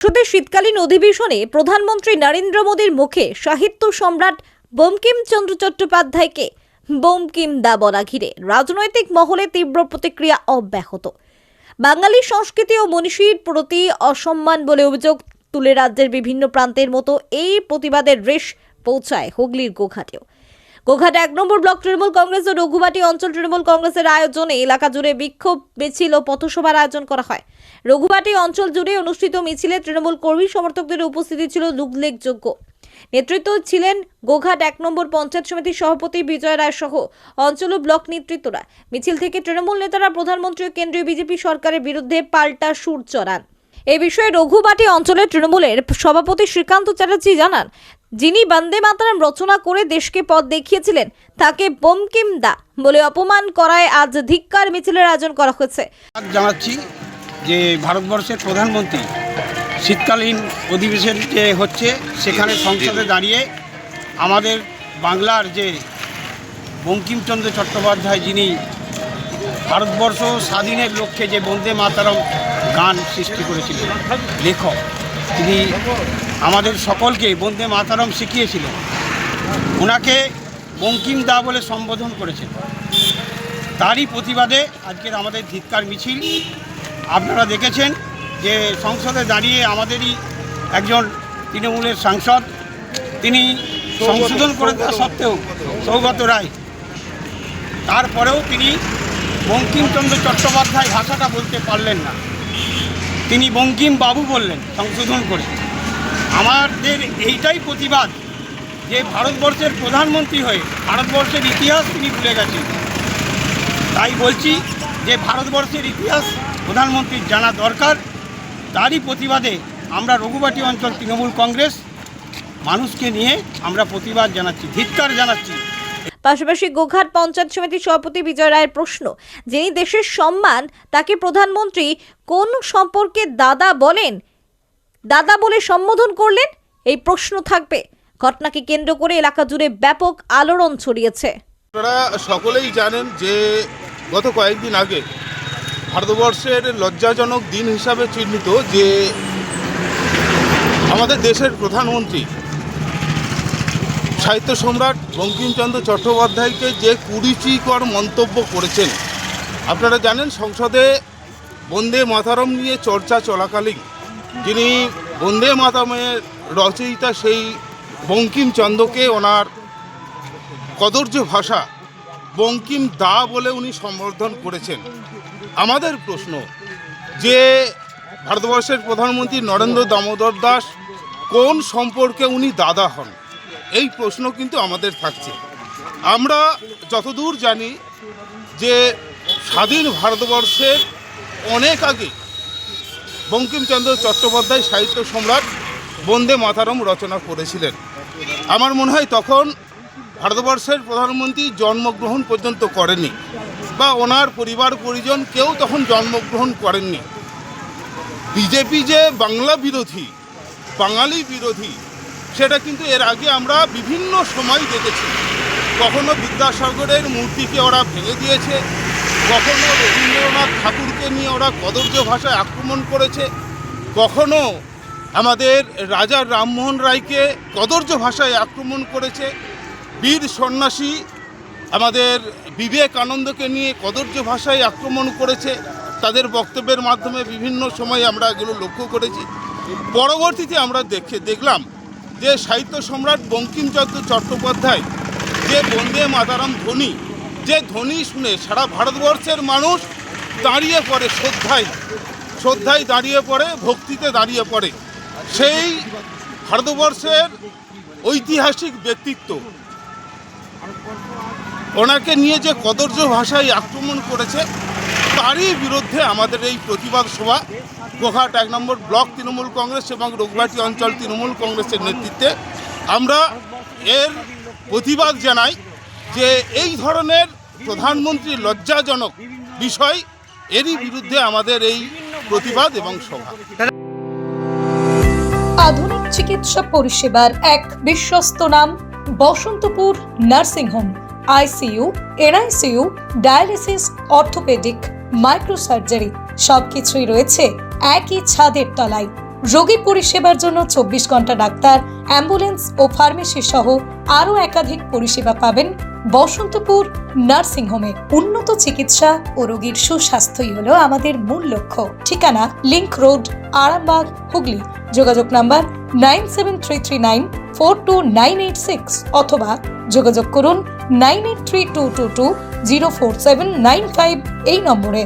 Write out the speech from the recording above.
সংসদের শীতকালীন অধিবেশনে প্রধানমন্ত্রী নরেন্দ্র মোদীর মুখে সাহিত্য সম্রাট বঙ্কিমচন্দ্র চট্টোপাধ্যায়কে বঙ্কিম দা বলা ঘিরে রাজনৈতিক মহলে তীব্র প্রতিক্রিয়া অব্যাহত। বাঙালি সংস্কৃতি ও মনীষীর প্রতি অসম্মান বলে অভিযোগ তুলে রাজ্যের বিভিন্ন প্রান্তের মতো এই প্রতিবাদের রেশ পৌঁছায় হুগলির গোঘাটেও। গোঘাট এক নম্বর ব্লক তৃণমূল কংগ্রেস ও রঘুবাটি অঞ্চল তৃণমূল কংগ্রেসের আয়োজনে এলাকা জুড়ে বিক্ষোভ, মিছিল ও পথসভার আয়োজন করা হয়। রঘুবাটি অঞ্চল জুড়ে অনুষ্ঠিত মিছিলে তৃণমূল কর্মী সমর্থকদের উপস্থিতি ছিল উল্লেখযোগ্য নেতৃত্ব ছিলেন গোঘাট এক নম্বর পঞ্চায়েত সমিতির সভাপতি বিজয় রায় সহ অঞ্চল ও ব্লক নেতৃত্বরা। মিছিল থেকে তৃণমূল নেতারা প্রধানমন্ত্রী ও কেন্দ্রীয় বিজেপি সরকারের বিরুদ্ধে পাল্টা সুর চড়ান। এ বিষয়ে রঘুবাটি অঞ্চলের তৃণমূলের সভাপতি শ্রীকান্ত চ্যাটার্জি জানান যিনি বন্দে মাতরম রচনা করে দেশকে পথ দেখিয়েছিলেন, তাকে বঙ্কিম দা বলে অপমান করায় আজ ধিক্কার মিছিলের আয়োজন করা হয়েছে। জানাচ্ছি যে ভারতবর্ষের প্রধানমন্ত্রী শীতকালীন অধিবেশন যে হচ্ছে, সেখানে সংসদে দাঁড়িয়ে আমাদের বাংলার যে বঙ্কিমচন্দ্র চট্টোপাধ্যায় যিনি ভারতবর্ষ স্বাধীনের লক্ষ্যে যে বন্দে মাতারম গান সৃষ্টি করেছিলেন, লেখক, তিনি আমাদের সকলকে বন্দে মাতারম শিখিয়েছিলেন ওনাকে বঙ্কিম দা বলে সম্বোধন করেছেন তারই প্রতিবাদে আজকের আমাদের ধিক্কার মিছিল। আপনারা দেখেছেন যে সংসদে দাঁড়িয়ে আমাদেরই একজন তৃণমূলের সাংসদ, তিনি সংশোধন করে দেওয়া সত্ত্বেও সৌগত রায়। তারপরেও তিনি বঙ্কিমচন্দ্র চট্টোপাধ্যায় ভাষাটা বলতে পারলেন না। তিনি বঙ্কিম বাবু বললেন সংশোধন করে। আমাদের এইটাই প্রতিবাদ যে ভারতবর্ষের প্রধানমন্ত্রী হয়ে ভারতবর্ষের ইতিহাস তিনি ভুলে গেছেন। তাই বলছি যে ভারতবর্ষের ইতিহাস প্রধানমন্ত্রীর জানা দরকার। তারই প্রতিবাদে আমরা রঘুবাটি অঞ্চল তৃণমূল কংগ্রেস মানুষকে নিয়ে আমরা প্রতিবাদ জানাচ্ছি, ধিক্কার জানাচ্ছি। পাশাপাশি গোঘাট পঞ্চায়েত সমিতির সভাপতি বিজয় রায়ের প্রশ্ন, যিনি দেশের সম্মান, তাকে প্রধানমন্ত্রী কোন সম্পর্কে দাদা বলেন? দাদা বলে সম্বোধন করলেন, এই প্রশ্ন থাকবে। ঘটনাকে কেন্দ্র করে এলাকা জুড়ে ব্যাপক আলোড়ন ছড়িয়েছে। আপনারা সকলেই জানেন যে গত কয়েকদিন আগে ভারতবর্ষের লজ্জাজনক দিন হিসাবে চিহ্নিত যে আমাদের দেশের প্রধানমন্ত্রী সাহিত্য সম্রাট বঙ্কিমচন্দ্র চট্টোপাধ্যায়কে যে কুরুচিকর মন্তব্য করেছেন, আপনারা জানেন সংসদে বন্দে মাতারম নিয়ে চর্চা চলাকালীন যিনি বন্দে মাতারমের রচয়িতা সেই বঙ্কিমচন্দ্রকে ওনার কদর্য ভাষা বঙ্কিম দা বলে উনি সম্বোধন করেছেন। আমাদের প্রশ্ন, যে ভারতবর্ষের প্রধানমন্ত্রী নরেন্দ্র দামোদর দাস কোন সম্পর্কে উনি দাদা হন? এই প্রশ্ন কিন্তু আমাদের থাকছে। আমরা যতদূর জানি যে স্বাধীন ভারতবর্ষের অনেক আগে বঙ্কিমচন্দ্র চট্টোপাধ্যায় সাহিত্য সম্রাট বন্দে মাতারম রচনা করেছিলেন। আমার মনে হয় তখন ভারতবর্ষের প্রধানমন্ত্রী জন্মগ্রহণ পর্যন্ত করেননি বা ওনার পরিবার পরিজন কেউ তখন জন্মগ্রহণ করেননি। বিজেপি যে বাংলা বিরোধী, বাঙালি বিরোধী, সেটা কিন্তু এর আগে আমরা বিভিন্ন সময় দেখেছি। কখনো বিদ্যাসাগরের মূর্তিকে ওরা ভেঙে দিয়েছে কখনো রবীন্দ্রনাথ ঠাকুরকে নিয়ে ওরা কদর্য ভাষায় আক্রমণ করেছে? কখনো আমাদের রাজা রামমোহন রায়কে কদর্য ভাষায় আক্রমণ করেছে? বীর সন্ন্যাসী আমাদের বিবেকানন্দকে নিয়ে কদর্য ভাষায় আক্রমণ করেছে? তাদের বক্তব্যের মাধ্যমে বিভিন্ন সময় আমরা এগুলো লক্ষ্য করেছি। পরবর্তীতে আমরা দেখে, দেখলাম যে সাহিত্য সম্রাট বঙ্কিমচন্দ্র চট্টোপাধ্যায় যে বন্দে মাতারাম ধ্বনি যে ধ্বনি শুনে সারা ভারতবর্ষের মানুষ দাঁড়িয়ে পড়ে, শ্রদ্ধায়। শ্রদ্ধায় দাঁড়িয়ে পড়ে, ভক্তিতে দাঁড়িয়ে পড়ে। সেই ভারতবর্ষের ঐতিহাসিক ব্যক্তিত্ব। ওনাকে নিয়ে যে কদর্য ভাষায় আক্রমণ করেছে, তারই বিরুদ্ধে আমাদের এই প্রতিবাদ সভা। গোঘাট এক নম্বর ব্লক তৃণমূল কংগ্রেস এবং রঘুবাটি অঞ্চল তৃণমূল কংগ্রেসের নেতৃত্বে আমরা এর প্রতিবাদ জানাই যে এই ধরনের প্রধানমন্ত্রী লজ্জাজনক বিষয়, এরই বিরুদ্ধে আমাদের এই প্রতিবাদ এবং সভা। আধুনিক চিকিৎসা পরিষেবার এক বিশ্বস্ত নাম, Basantapur nursing home, ICU, NICU, dialysis, orthopaedic, microsurgery, সবকিছুই রয়েছে একই ছাদের তলায়। রোগী পরিষেবার জন্য চব্বিশ ঘণ্টা ডাক্তার, অ্যাম্বুলেন্স ও ফার্মেসি সহ আরও একাধিক পরিষেবা পাবেন বসন্তপুর নার্সিংহোমে উন্নত চিকিৎসা ও রোগীর সুস্বাস্থ্যই হলো আমাদের মূল লক্ষ্য। ঠিকানা লিংক রোড, আরামবাগ, হুগলি। যোগাযোগ number nine seven three three nine four two nine eight six অথবা যোগাযোগ করুন nine eight three two two two zero four seven nine five এই নম্বরে।